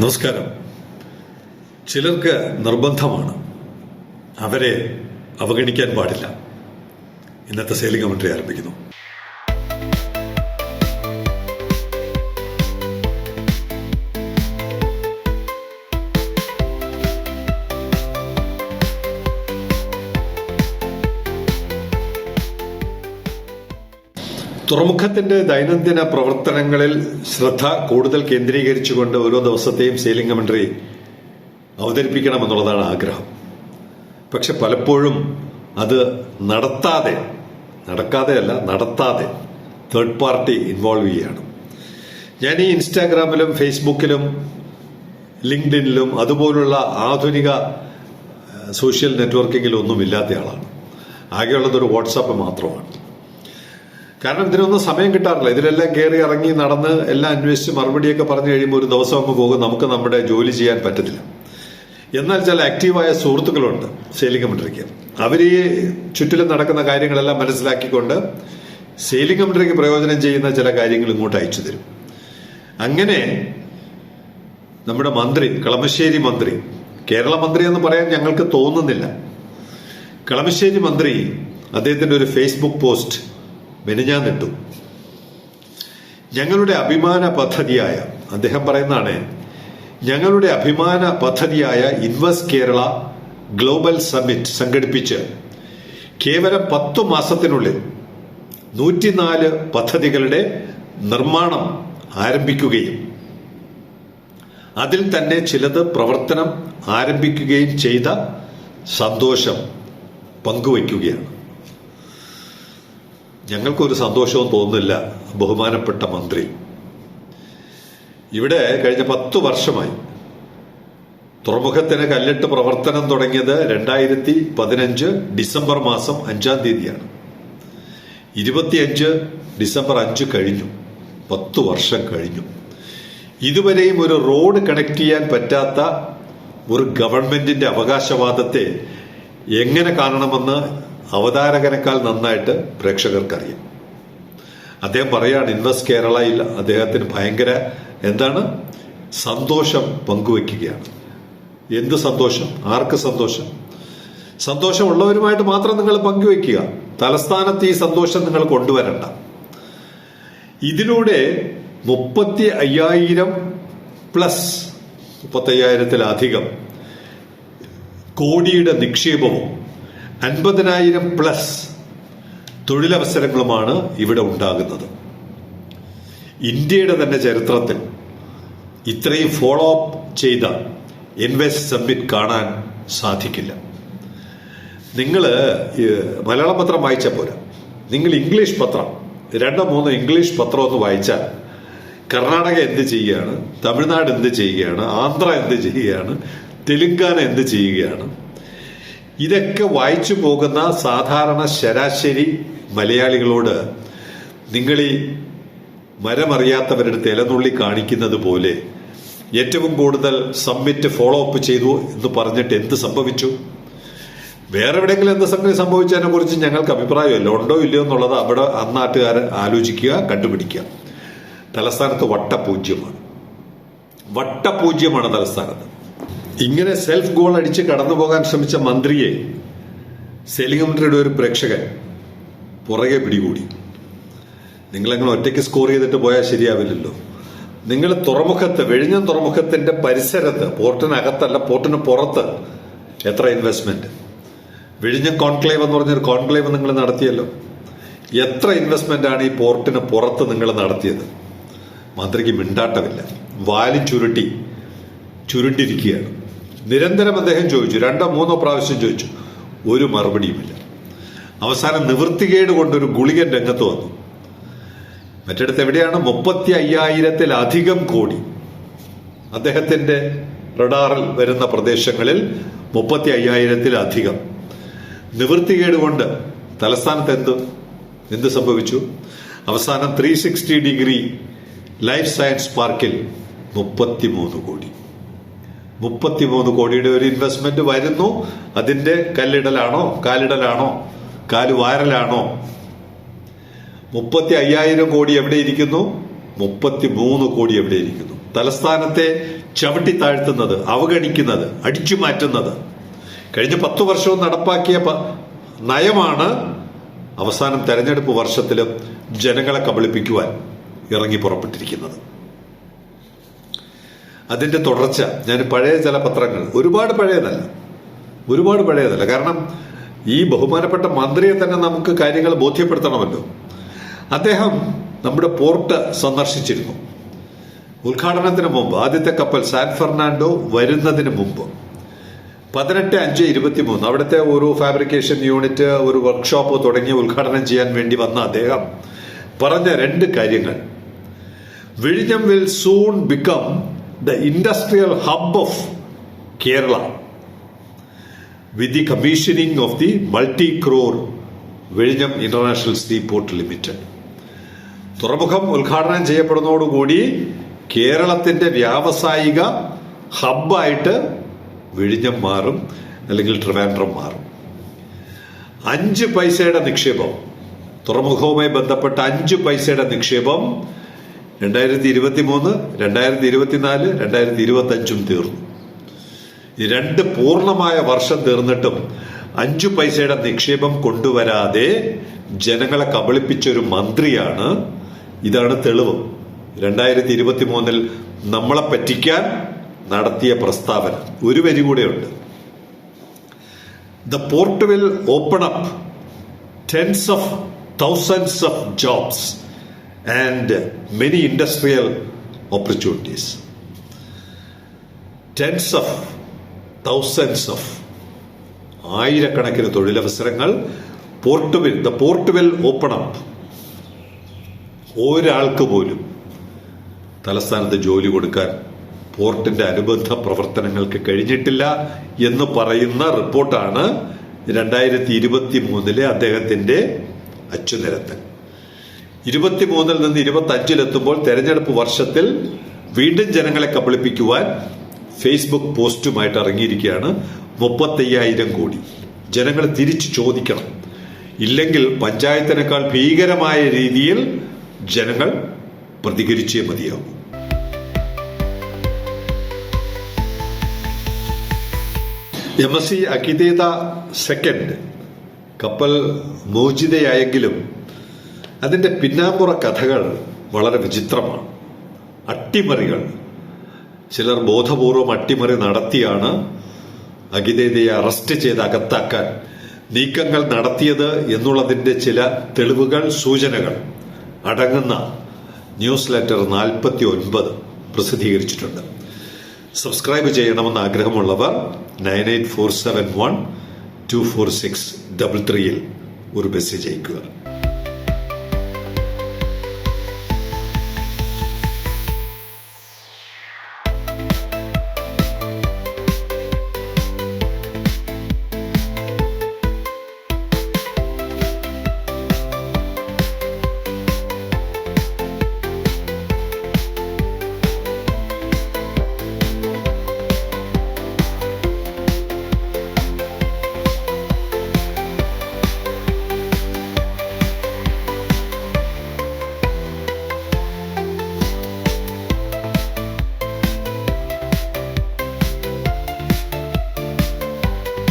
നമസ്കാരം. ചിലർക്ക് നിർബന്ധമാണ്. അവരെ അവഗണിക്കാൻ പാടില്ല. ഇന്നത്തെ സെയിലിംഗ് കമന്ററി ആരംഭിക്കുന്നു. തുറമുഖത്തിന്റെ ദൈനംദിന പ്രവർത്തനങ്ങളിൽ ശ്രദ്ധ കൂടുതൽ കേന്ദ്രീകരിച്ചുകൊണ്ട് ഓരോ ദിവസത്തെയും സെയിലിംഗ് കമന്ററി അവതരിപ്പിക്കണമെന്നുള്ളതാണ് ആഗ്രഹം. പക്ഷെ പലപ്പോഴും അത് നടത്താതെ നടക്കാതെ അല്ല നടത്താതെ തേർഡ് പാർട്ടി ഇൻവോൾവ് ചെയ്യുകയാണ്. ഞാൻ ഈ ഇൻസ്റ്റാഗ്രാമിലും ഫേസ്ബുക്കിലും ലിങ്ക്ഡിനിലും അതുപോലുള്ള ആധുനിക സോഷ്യൽ നെറ്റ്വർക്കിങ്ങിലൊന്നും ഇല്ലാത്ത ആളാണ്. ആകെയുള്ളത് ഒരു വാട്സാപ്പ് മാത്രമാണ്. കാരണം ഇതിനൊന്നും സമയം കിട്ടാറില്ല. ഇതിലെല്ലാം കയറി ഇറങ്ങി നടന്ന് എല്ലാം അന്വേഷിച്ച് മറുപടിയൊക്കെ പറഞ്ഞു കഴിയുമ്പോൾ ഒരു ദിവസം അങ്ങ് പോകും. നമുക്ക് നമ്മുടെ ജോലി ചെയ്യാൻ പറ്റത്തില്ല. എന്നാൽ ചില ആക്റ്റീവായ സുഹൃത്തുക്കളുണ്ട് സെയിലിംഗ് കമന്ററിക്ക് അവർ ഈ ചുറ്റിലും നടക്കുന്ന കാര്യങ്ങളെല്ലാം മനസ്സിലാക്കിക്കൊണ്ട് സെയിലിംഗ് കമന്ററിക്ക് പ്രയോജനം ചെയ്യുന്ന ചില കാര്യങ്ങൾ ഇങ്ങോട്ട് അയച്ചു തരും. അങ്ങനെ നമ്മുടെ മന്ത്രി കളമശ്ശേരി മന്ത്രി കേരള മന്ത്രി എന്ന് പറയാൻ ഞങ്ങൾക്ക് തോന്നുന്നില്ല. കളമശ്ശേരി മന്ത്രി അദ്ദേഹത്തിന്റെ ഒരു ഫേസ്ബുക്ക് പോസ്റ്റ് മെനഞ്ഞാന്നിട്ടു. ഞങ്ങളുടെ അഭിമാന പദ്ധതിയായ അദ്ദേഹം പറയുന്നതാണ് ഞങ്ങളുടെ അഭിമാന പദ്ധതിയായ ഇൻവെസ്റ്റ് കേരള ഗ്ലോബൽ സമ്മിറ്റ് സംഘടിപ്പിച്ച് കേവലം പത്തു മാസത്തിനുള്ളിൽ നൂറ്റിനാല് പദ്ധതികളുടെ നിർമ്മാണം ആരംഭിക്കുകയും അതിൽ തന്നെ ചിലത് പ്രവർത്തനം ആരംഭിക്കുകയും ചെയ്ത സന്തോഷം പങ്കുവയ്ക്കുകയാണ്. ഞങ്ങൾക്കൊരു സന്തോഷവും തോന്നുന്നില്ല. ബഹുമാനപ്പെട്ട മന്ത്രി. ഇവിടെ കഴിഞ്ഞ പത്ത് വർഷമായി തുറമുഖത്തിന് കല്ലിട്ട് പ്രവർത്തനം തുടങ്ങിയത് രണ്ടായിരത്തി പതിനഞ്ച് ഡിസംബർ മാസം അഞ്ചാം തീയതിയാണ്. ഇരുപത്തിയഞ്ച് ഡിസംബർ അഞ്ച് കഴിഞ്ഞു. പത്ത് വർഷം കഴിഞ്ഞു. ഇതുവരെയും ഒരു റോഡ് കണക്ട് ചെയ്യാൻ പറ്റാത്ത ഒരു ഗവൺമെന്റിന്റെ അവകാശവാദത്തെ എങ്ങനെ കാണണമെന്ന് അവതാരകനേക്കാൾ നന്നായിട്ട് പ്രേക്ഷകർക്കറിയാം. അദ്ദേഹം പറയാണ് ഇൻവെസ്റ്റ് കേരളയിൽ അദ്ദേഹത്തിന് ഭയങ്കര എന്താണ്? സന്തോഷം പങ്കുവെക്കുകയാണ്. എന്ത് സന്തോഷം? ആർക്ക് സന്തോഷം? സന്തോഷമുള്ളവരുമായിട്ട് മാത്രം നിങ്ങൾ പങ്കുവെക്കുക. തലസ്ഥാനത്ത് ഈ സന്തോഷം നിങ്ങൾ കൊണ്ടുവരണ്ട. ഇതിലൂടെ മുപ്പത്തി അയ്യായിരം പ്ലസ് മുപ്പത്തി അയ്യായിരത്തിലധികം കോടിയുടെ നിക്ഷേപവും അൻപതിനായിരം പ്ലസ് തൊഴിലവസരങ്ങളുമാണ് ഇവിടെ ഉണ്ടാകുന്നത്. ഇന്ത്യയുടെ തന്നെ ചരിത്രത്തിൽ ഇത്രയും ഫോളോ അപ്പ് ചെയ്ത ഇൻവെസ്റ്റ് സബ്മിറ്റ് കാണാൻ സാധിക്കില്ല. നിങ്ങൾ മലയാളം പത്രം വായിച്ചാൽ പോരാ? നിങ്ങൾ ഇംഗ്ലീഷ് പത്രം രണ്ടോ മൂന്നോ ഇംഗ്ലീഷ് പത്രം ഒന്ന് വായിച്ചാൽ കർണാടക എന്ത് ചെയ്യുകയാണ് തമിഴ്നാട് എന്ത് ചെയ്യുകയാണ് ആന്ധ്ര എന്ത് ചെയ്യുകയാണ് തെലുങ്കാന എന്ത് ചെയ്യുകയാണ് ഇതൊക്കെ വായിച്ചു പോകുന്ന സാധാരണ ശരാശരി മലയാളികളോട് നിങ്ങൾ ഈ മരമറിയാത്തവരുടെ തിലനുള്ളി കാണിക്കുന്നത് പോലെ ഏറ്റവും കൂടുതൽ സബ്മിറ്റ് ഫോളോ അപ്പ് ചെയ്തു എന്ന് പറഞ്ഞിട്ട് എന്ത് സംഭവിച്ചു? വേറെ എവിടെയെങ്കിലും എന്ത് സംഗതി സംഭവിച്ചതിനെ കുറിച്ച് ഞങ്ങൾക്ക് അഭിപ്രായമല്ല. ഉണ്ടോ ഇല്ലയോ എന്നുള്ളത് അവിടെ അന്നാട്ടുകാരൻ ആലോചിക്കുക കണ്ടുപിടിക്കുക. തലസ്ഥാനത്ത് വട്ടപൂജ്യമാണ്. വട്ടപൂജ്യമാണ് തലസ്ഥാനത്ത്. ഇങ്ങനെ സെൽഫ് ഗോൾ അടിച്ച് കടന്നു പോകാൻ ശ്രമിച്ച മന്ത്രിയെ സെലിംഗമന്ത്രിയുടെ ഒരു പ്രേക്ഷകൻ പുറകെ പിടികൂടി. നിങ്ങളങ്ങനെ ഒറ്റയ്ക്ക് സ്കോർ ചെയ്തിട്ട് പോയാൽ ശരിയാവില്ലല്ലോ. നിങ്ങൾ തുറമുഖത്ത് വെഴിഞ്ഞം തുറമുഖത്തിന്റെ പരിസരത്ത് പോർട്ടിനകത്തല്ല പോർട്ടിന് പുറത്ത് എത്ര ഇൻവെസ്റ്റ്മെന്റ് വിഴിഞ്ഞം കോൺക്ലേവ് എന്ന് പറഞ്ഞൊരു കോൺക്ലേവ് നിങ്ങൾ നടത്തിയല്ലോ. എത്ര ഇൻവെസ്റ്റ്മെന്റ് ആണ് ഈ പോർട്ടിന് പുറത്ത് നിങ്ങൾ നടത്തിയത്? മന്ത്രിക്ക് മിണ്ടാട്ടമില്ല. വാലി ചുരുട്ടി ചുരുണ്ടിരിക്കുകയാണ്. നിരന്തരം അദ്ദേഹം ചോദിച്ചു രണ്ടോ മൂന്നോ പ്രാവശ്യം ചോദിച്ചു ഒരു മറുപടിയുമില്ല. അവസാനം നിവൃത്തികേട് കൊണ്ടൊരു ഗുളികൻ രംഗത്ത് വന്നു. മറ്റിടത്ത് എവിടെയാണ്? മുപ്പത്തി അയ്യായിരത്തിലധികം കോടി. അദ്ദേഹത്തിന്റെ റഡാറിൽ വരുന്ന പ്രദേശങ്ങളിൽ മുപ്പത്തി അയ്യായിരത്തിലധികം നിവൃത്തികേട് കൊണ്ട് തലസ്ഥാനത്ത് എന്ത്? എന്ത് സംഭവിച്ചു? അവസാനം three sixty degree life science പാർക്കിൽ മുപ്പത്തിമൂന്ന് കോടി. മുപ്പത്തിമൂന്ന് കോടിയുടെ ഒരു ഇൻവെസ്റ്റ്മെന്റ് വരുന്നു. അതിന്റെ കല്ലിടലാണോ? കാലിടലാണോ? കാൽ വാരലാണോ? മുപ്പത്തി അയ്യായിരം കോടി എവിടെ ഇരിക്കുന്നു? മുപ്പത്തി മൂന്ന് കോടി എവിടെ ഇരിക്കുന്നു? തലസ്ഥാനത്തെ ചവിട്ടി താഴ്ത്തുന്നത് അവഗണിക്കുന്നത് അടിച്ചു മാറ്റുന്നത്. കഴിഞ്ഞ പത്തു വർഷവും നടപ്പാക്കിയ നയമാണ് അവസാനം തെരഞ്ഞെടുപ്പ് വർഷത്തിലും ജനങ്ങളെ കബളിപ്പിക്കുവാൻ ഇറങ്ങി പുറപ്പെട്ടിരിക്കുന്നത്. അതിന്റെ തുടർച്ച. ഞാൻ പഴയ ചില പത്രങ്ങൾ ഒരുപാട് പഴയതല്ല. ഒരുപാട് പഴയതല്ല. കാരണം ഈ ബഹുമാനപ്പെട്ട മന്ത്രിയെ തന്നെ നമുക്ക് കാര്യങ്ങൾ ബോധ്യപ്പെടുത്തണമല്ലോ. അദ്ദേഹം നമ്മുടെ പോർട്ട് സന്ദർശിച്ചിരുന്നു. ഉദ്ഘാടനത്തിന് മുമ്പ് ആദ്യത്തെ കപ്പൽ സാൻ ഫെർണാണ്ടോ വരുന്നതിന് മുമ്പ്. പതിനെട്ട് അഞ്ച് ഇരുപത്തി മൂന്ന് അവിടുത്തെ ഒരു ഫാബ്രിക്കേഷൻ യൂണിറ്റ് ഒരു വർക്ക്ഷോപ്പ് തുടങ്ങി ഉദ്ഘാടനം ചെയ്യാൻ വേണ്ടി വന്ന അദ്ദേഹം പറഞ്ഞ രണ്ട് കാര്യങ്ങൾ. വിഴിഞ്ഞം will soon become the industrial hub of Kerala with the commissioning of the multi crore വെളിഞ്ഞം international see port limited തുറമുഖം ഉദ്ഘാടനം ചെയ്യപ്പെടുന്നതോടുകൂടി കേരളത്തിന്റെ വ്യാവസായിക ഹബ്ബായിട്ട് വിഴിഞ്ഞം മാറും അല്ലെങ്കിൽ ട്രിവാൻഡ്രം മാറും. അഞ്ച് പൈസയുടെ നിക്ഷേപം തുറമുഖവുമായി ബന്ധപ്പെട്ട അഞ്ച് പൈസയുടെ നിക്ഷേപം രണ്ടായിരത്തി ഇരുപത്തി മൂന്ന് രണ്ടായിരത്തി ഇരുപത്തിനാല് രണ്ടായിരത്തി ഇരുപത്തി അഞ്ചും തീർന്നു. ഈ രണ്ട് പൂർണമായ വർഷം തീർന്നിട്ടും അഞ്ചു പൈസയുടെ നിക്ഷേപം കൊണ്ടുവരാതെ ജനങ്ങളെ കബളിപ്പിച്ച ഒരു മന്ത്രിയാണ്. ഇതാണ് തെളിവ്. രണ്ടായിരത്തി ഇരുപത്തി മൂന്നിൽ നമ്മളെ പറ്റിക്കാൻ നടത്തിയ പ്രസ്താവന. ഒരു വരി കൂടെയുണ്ട്. The port will open up tens of thousands of jobs and many industrial opportunities tens of thousands of ആയിരക്കണക്കിന് തൊഴിലവസരങ്ങൾ പോർട്ടുവിൽ the port will open up ഒരാൾക്ക് പോലും തലസ്ഥാനത്ത് ജോലി കൊടുക്കാൻ പോർട്ടിന്റെ അനുബന്ധ പ്രവർത്തനങ്ങൾക്ക് കഴിഞ്ഞിട്ടില്ല എന്ന് പറയുന്ന റിപ്പോർട്ടാണ് രണ്ടായിരത്തി ഇരുപത്തി മൂന്നിലെ അദ്ദേഹത്തിന്റെ അച്ചുനിരത്തൽ. ഇരുപത്തിമൂന്നിൽ നിന്ന് അഞ്ചിലെത്തുമ്പോൾ തെരഞ്ഞെടുപ്പ് വർഷത്തിൽ വീണ്ടും ജനങ്ങളെ കബളിപ്പിക്കുവാൻ ഫേസ്ബുക്ക് പോസ്റ്റുമായിട്ട് ഇറങ്ങിയിരിക്കുകയാണ്. മുപ്പത്തയ്യായിരം കോടി. ജനങ്ങൾ തിരിച്ചു ചോദിക്കണം. ഇല്ലെങ്കിൽ പഞ്ചായത്തിനേക്കാൾ ഭീകരമായ രീതിയിൽ ജനങ്ങൾ പ്രതികരിച്ചേ മതിയാവും M S C Akiteta second കപ്പൽ മോചിതയായെങ്കിലും അതിന്റെ പിന്നാമ്പുറ കഥകൾ വളരെ വിചിത്രമാണ്. അട്ടിമറികൾ. ചിലർ ബോധപൂർവം അട്ടിമറി നടത്തിയാണ് അഗിതേതയെ അറസ്റ്റ് ചെയ്ത് അകത്താക്കാൻ. നീക്കങ്ങൾ നടത്തിയത് എന്നുള്ളതിന്റെ ചില തെളിവുകൾ സൂചനകൾ. അടങ്ങുന്ന ന്യൂസ് ലെറ്റർ നാൽപ്പത്തി ഒൻപത് പ്രസിദ്ധീകരിച്ചിട്ടുണ്ട്. സബ്സ്ക്രൈബ് ചെയ്യണമെന്ന് ആഗ്രഹമുള്ളവർ nine eight four seven one two four six double ത്രീയിൽ ഒരു മെസ്സേജ് അയക്കുക